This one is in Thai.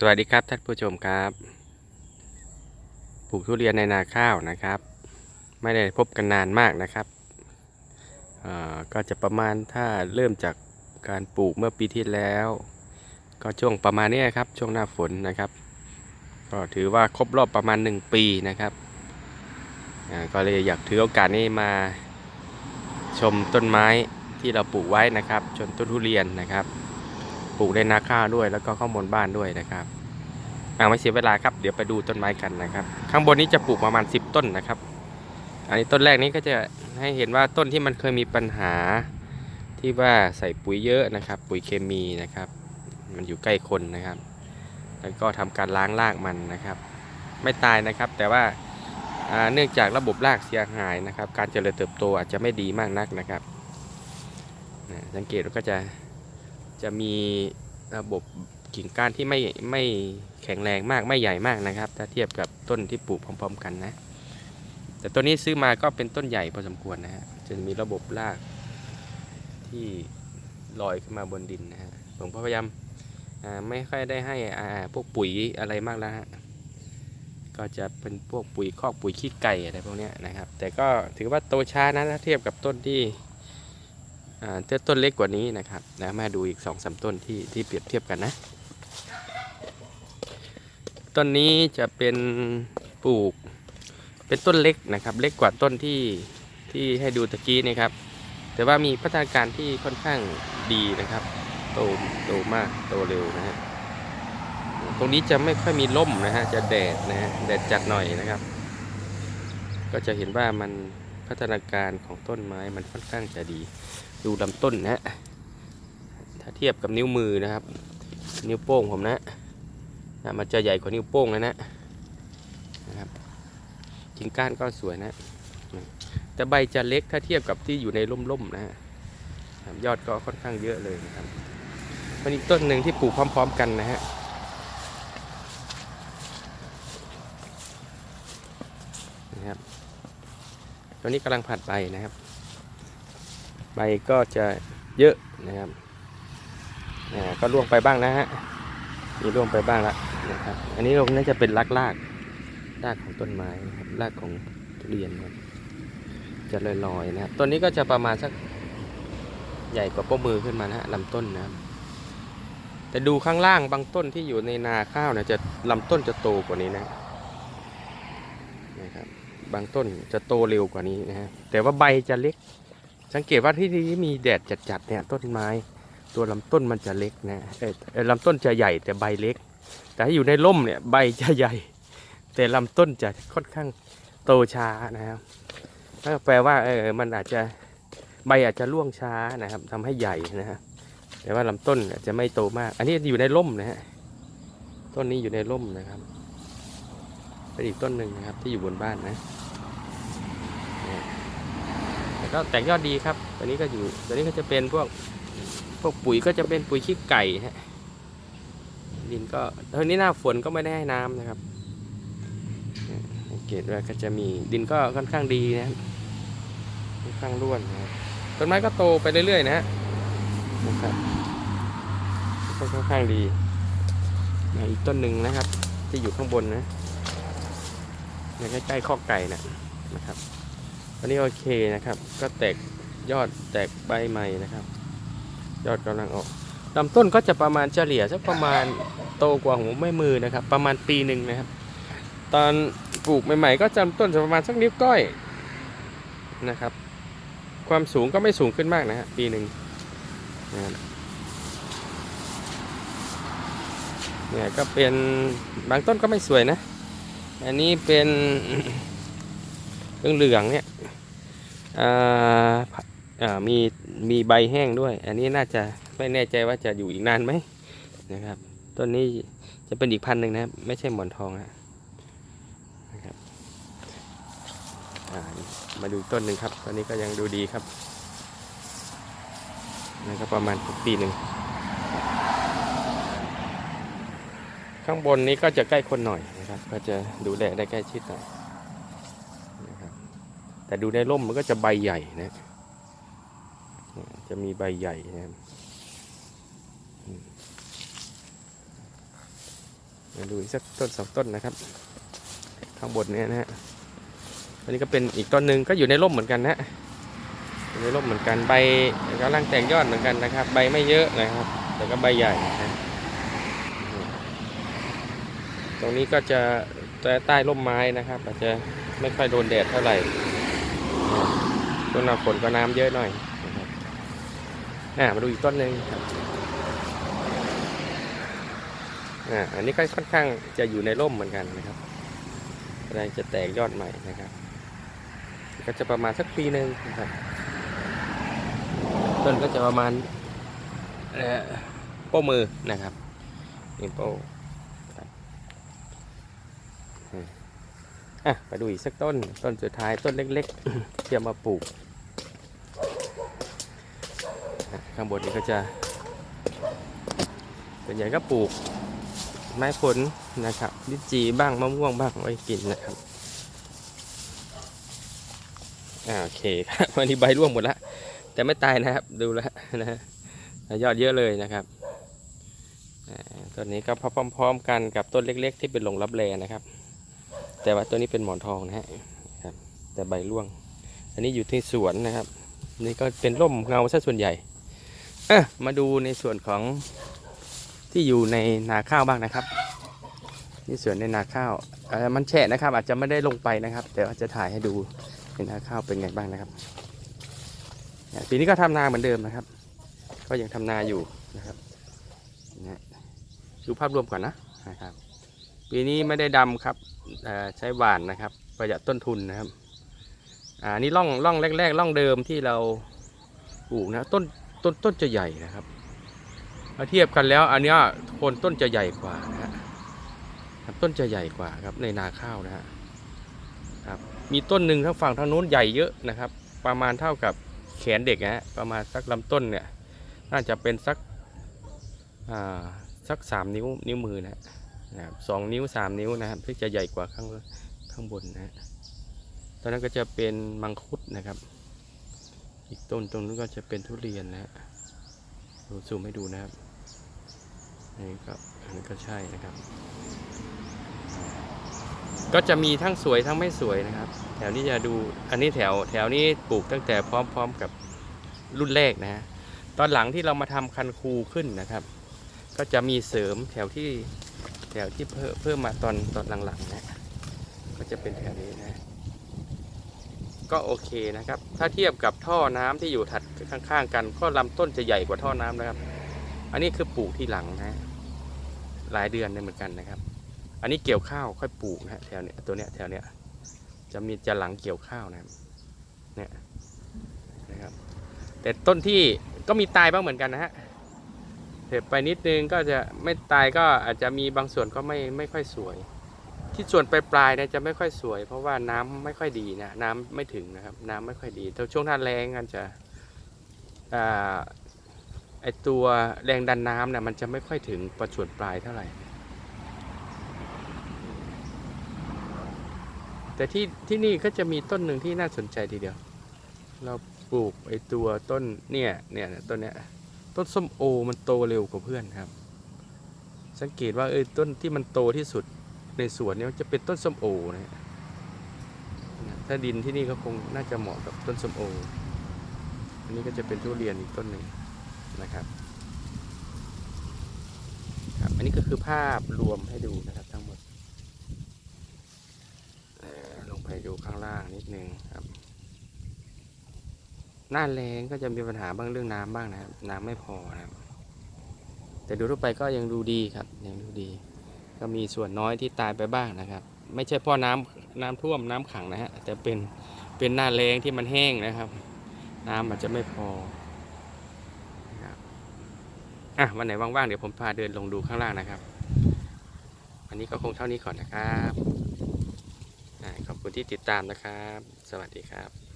สวัสดีครับท่านผู้ชมครับ ปลูกทุเรียนในนาข้าวนะครับ ไม่ได้พบกันนานมากนะครับก็จะประมาณถ้าเริ่มจากการปลูกเมื่อปีที่แล้ว ก็ช่วงประมาณนี้ครับช่วงหน้าฝนนะครับ ก็ถือว่าครบรอบประมาณ 1 ปีนะครับก็เลยอยากถือโอกาสนี้มาชมต้นไม้ที่เราปลูกไว้นะครับชนต้นทุเรียนนะครับ ปลูกในนาข้าวด้วย แล้วก็ข้างบนบ้านด้วยนะครับอ่าไม่เสียเวลาครับเดี๋ยวไปดูต้นไม้กันนะครับ ข้างบนนี้จะปลูกประมาณ 10 ต้นนะครับ อันนี้ต้นแรกนี้ก็จะให้เห็นว่าต้นที่มันเคยมีปัญหาที่ว่าใส่ปุ๋ยเยอะนะครับ ปุ๋ยเคมีนะครับ มันอยู่ใกล้คนนะครับ แล้วก็ทำการล้างรากมันนะครับ ไม่ตายนะครับ แต่ว่าเนื่องจากระบบรากเสียหายนะครับ การเจริญเติบโตอาจจะไม่ดีมากนักนะครับสังเกตว่าก็จะ จะมีระบบกิ่งก้านที่ไม่ไม่แข็งแรงมากไม่ใหญ่มากนะครับ ถ้าเทียบกับต้นที่ปลูกพร้อม ๆ กันนะ แต่ต้นนี้ซื้อมาก็เป็นต้นใหญ่พอสมควรนะฮะจะมีระบบราก ที่ลอยขึ้นมาบนดินนะฮะผมพยายามไม่ค่อยได้ให้พวกปุ๋ยอะไรมากแล้วฮะก็จะเป็นพวกปุ๋ยคอกปุ๋ยขี้ไก่อะไรพวกนี้นะครับ แต่ก็ถือว่าโตช้านะถ้าเทียบกับต้นที่ ต้นเล็กกว่านี้นะครับนะมาดูอีก2อสต้นที่ที่เปรียบเทียบกันนะต้นนี้จะเป็นปลูกเป็นต้นเล็กนะครับ เล็กกว่าต้นที่ที่ให้ดูตะกี้นี่ครับ แต่ว่ามีพัฒนาการที่ค่อนข้างดีนะครับ โตโตมากโตเร็วนะฮะตรงนี้จะไม่ค่อยมีร่มนะฮะจะแดดนะฮะแดดจัดหน่อยนะครับ ก็จะเห็นว่ามัน พัฒนาการของต้นไม้มันค่อนข้างจะดี ดูลำต้นนะฮะถ้าเทียบกับนิ้วมือนะครับ นิ้วโป้งผมนะนะมันจะใหญ่กว่านิ้วโป้งนะนะนะครับกิ่งก้านก็สวยนะ แต่ใบจะเล็กถ้าเทียบกับที่อยู่ในร่มๆนะฮะยอดก็ค่อนข้างเยอะเลยนะครับมันอีกต้นหนึ่งที่ปลูกพร้อม ๆ กันนะฮะนะครับ ตัวนี้กำลังผัดใบนะครับ ใบก็จะเยอะนะครับก็ล่วงไปบ้างนะฮะมีล่วงไปบ้างละนะครับ อันนี้ลงน่าจะเป็นรากรากรากของต้นไม้นะครับรากของทุเรียนนะครับจะลอยๆนะครับต้นนี้ก็จะประมาณสักใหญ่กว่าป้มือขึ้นมานะฮะลำต้นนะครับแต่ดูข้างล่างบางต้นที่อยู่ในนาข้าวเนี่ยจะลำต้นจะโตกว่านี้นะนะครับ บางต้นจะโตเร็วกว่านี้นะฮะแต่ว่าใบจะเล็ก สังเกตว่าที่ที่มีแดดจัดๆเนี่ยต้นไม้ ตัวลำต้นมันจะเล็กนะเอ่อลำต้นจะใหญ่แต่ใบเล็ก แต่ถ้าอยู่ในร่มเนี่ยใบจะใหญ่ แต่ลำต้นจะค่อนข้างโตช้านะครับก็แปลว่าเออมันอาจจะใบอาจจะร่วงช้านะครับทำให้ใหญ่นะฮะแต่ว่าลำต้นอาจจะไม่โตมาก อันนี้อยู่ในร่มนะฮะต้นนี้อยู่ในร่มนะครับ เป็นอีกต้นหนึ่งนะครับ ที่อยู่บนบ้านนะแต่ก็แตกยอดดีครับตัวนี้ก็อยู่ตัวนี้ก็จะเป็นพวกพวกปุ๋ยก็จะเป็นปุ๋ยขี้ไก่ฮะดินก็ตอนนี้หน้าฝนก็ไม่ได้ให้น้ำนะครับเนี่ยสังเกตว่าก็จะมีดินก็ค่อนข้างดีนะค่อนข้างร่วนนะครับต้นไม้ก็โตไปเรื่อยๆนะฮะนะครับก็ค่อนข้างดีอีกต้นหนึ่งนะครับ ที่อยู่ข้างบนนะ เนี่ยใกล้ๆข้อไก่นะนะครับอันนี้โอเคนะครับ ก็แตกยอดแตกใบใหม่นะครับ ยอดกำลังออกลำต้นก็จะประมาณเฉลี่ยสักประมาณโตกว่าหัวแม่มือนะครับ ประมาณปีหนึ่งนะครับ ตอนปลูกใหม่ๆ ก็จำต้นจะประมาณสักนิ้วก้อยนะครับ ความสูงก็ไม่สูงขึ้นมากนะฮะปีหนึ่งนะครับเนี่ยก็เป็นบางต้นก็ไม่สวยนะ อันนี้เป็นเหลืองเนี่ยมีมีใบแห้งด้วย อันนี้น่าจะไม่แน่ใจว่าจะอยู่อีกนานไหมนะครับต้นนี้จะเป็นอีกพันธุ์หนึ่งนะครับ ไม่ใช่หมอนทองนะครับมาดูต้นหนึ่งครับต้นนี้ก็ยังดูดีครับนะครับประมาณปีหนึ่ง ข้างบนนี้ก็จะใกล้คนหน่อยนะครับ ก็จะดูแลได้ใกล้ชิดหน่อยนะครับ แต่ดูในร่มมันก็จะใบใหญ่นะ จะมีใบใหญ่นะครับมาดูอีกสักต้นสองต้นนะครับ ข้างบนเนี่ยนะฮะอันนี้ก็เป็นอีกต้นหนึ่งก็อยู่ในร่มเหมือนกันนะอยู่ในร่มเหมือนกันใบกำลังแตกยอดเหมือนกันนะครับ ใบไม่เยอะนะครับ แต่ก็ใบใหญ่นะฮะ ตรงนี้ก็จะใต้ร่มไม้นะครับ อาจจะไม่ค่อยโดนแดดเท่าไหร่ต้นหน้าฝนก็น้ำเยอะหน่อยน่ามาดูอีกต้นหนึ่งครับอ่าอันนี้ก็ค่อนข้างจะอยู่ในร่มเหมือนกันนะครับกำลังจะแตกยอดใหม่นะครับ ก็จะประมาณสักปีหนึ่งนะครับต้นก็จะประมาณโป้มือนะครับนี่โป้ครับอืม อะไปดูอีกสักต้น ต้นสุดท้ายต้นเล็กๆที่เอามาปลูก ข้างบนนี้ก็จะส่วนใหญ่ก็ปลูกไม้ผลนะครับลิ้นจีบ้างมะม่วงบ้างไว้กินนะครับอ่าโอเคครับวันนี้ใบร่วงหมดแล้วแต่ไม่ตายนะครับดูแล้วนะฮะยอดเยอะเลยนะครับต้นนี้ก็พร้อมๆกันกับต้นเล็ก ๆ ที่เป็นหลงรับแลนะครับ แต่ว่าตัวนี้เป็นหมอนทองนะฮะครับ แต่ใบร่วง อันนี้อยู่ที่สวนนะครับ นี่ก็เป็นร่มเงาซะส่วนใหญ่อะมาดูในส่วนของที่อยู่ในนาข้าวบ้างนะครับนี่สวนในนาข้าวมันแฉะนะครับ อาจจะไม่ได้ลงไปนะครับ แต่ว่าจะถ่ายให้ดูในนาข้าวเป็นไงบ้างนะครับปีนี้ก็ทำนาเหมือนเดิมนะครับ ก็ยังทำนาอยู่นะครับนะดูภาพรวมก่อนนะนะครับ ปีนี้ไม่ได้ดำครับใช้หวานนะครับ ประหยัดต้นทุนนะครับอ่านี่ร่องร่องแรกๆร่องเดิมที่เราปลูกนะต้นต้นต้นจะใหญ่นะครับมาเทียบกันแล้วอันเนี้ยโคนต้นจะใหญ่กว่านะฮะครับต้นจะใหญ่กว่าครับในนาข้าวนะฮะครับมีต้นหนึ่งทางฝั่งทางโน้นใหญ่เยอะนะครับ ประมาณเท่ากับแขนเด็กนะฮะประมาณสักลำต้นเนี่ยน่าจะเป็นสักอ่าสักสามนิ้วนิ้วมือนะฮะ นะครับสองนิ้วสามนิ้วนะครับที่จะใหญ่กว่าข้างข้างบนนะฮะตอนนั้นก็จะเป็นมังคุดนะครับ อีกต้นตรงนู้นก็จะเป็นทุเรียนนะฮะดูซูมให้ดูนะครับอันนี้ก็อันนี้ก็ใช่นะครับ ก็จะมีทั้งสวยทั้งไม่สวยนะครับ แถวนี้จะดูอันนี้แถวแถวนี้ปลูกตั้งแต่พร้อมๆกับรุ่นแรกนะฮะตอนหลังที่เรามาทำคันคูขึ้นนะครับ ก็จะมีเสริมแถวที่ แถวที่เพิ่มเพิ่มมาตอนตอนหลังๆนะก็จะเป็นแถวนี้นะ ก็โอเคนะครับ ถ้าเทียบกับท่อน้ำที่อยู่ถัดข้างๆกัน ก็ลำต้นจะใหญ่กว่าท่อน้ำนะครับ อันนี้คือปลูกที่หลังนะหลายเดือนเลยเหมือนกันนะครับ อันนี้เกี่ยวข้าวค่อยปลูกนะฮะแถวเนี้ยตัวเนี้ยแถวเนี้ยจะมีจะหลังเกี่ยวข้าวนะครับเนี่ยนะครับ แต่ต้นที่ก็มีตายบ้างเหมือนกันนะฮะ เห็บไปนิดนึงก็จะไม่ตายก็อาจจะมีบางส่วนก็ไม่ไม่ค่อยสวย ที่ส่วนปลายๆเนี่ยจะไม่ค่อยสวย เพราะว่าน้ำไม่ค่อยดีนะน้ำไม่ถึงนะครับ น้ำไม่ค่อยดีแต่ช่วงหน้าแรงกันจะอ่าไอตัวแรงดันน้ำเนี่ยมันจะไม่ค่อยถึงประส่วนปลายเท่าไหร่ แต่ที่ที่นี่ก็จะมีต้นหนึ่งที่น่าสนใจทีเดียว เราปลูกไอตัวต้นเนี่ยเนี่ยต้นเนี้ย ต้นส้มโอมันโตเร็วกว่าเพื่อนครับ สังเกตว่าเออต้นที่มันโตที่สุดในสวนเนี่ยจะเป็นต้นส้มโอนะถ้าดินที่นี่ก็คงน่าจะเหมาะกับต้นส้มโอ อันนี้ก็จะเป็นทุเรียนอีกต้นหนึ่งนะครับครับ อันนี้ก็คือภาพรวมให้ดูนะครับทั้งหมดลงไปดูข้างล่างนิดนึงครับ หน้าแรงก็จะมีปัญหาบ้างเรื่องน้ำบ้างนะครับ น้ำไม่พอนะครับ แต่ดูทั่วไปก็ยังดูดีครับ ยังดูดี ก็มีส่วนน้อยที่ตายไปบ้างนะครับ ไม่ใช่เพราะน้ำน้ำท่วมน้ำขังนะฮะแต่เป็นเป็นหน้าแรงที่มันแห้งนะครับ น้ำอาจจะไม่พอครับอะวันไหนว่างๆเดี๋ยวผมพาเดินลงดูข้างล่างนะครับ วันนี้ก็คงเท่านี้ก่อนนะครับขอบคุณที่ติดตามนะครับ สวัสดีครับ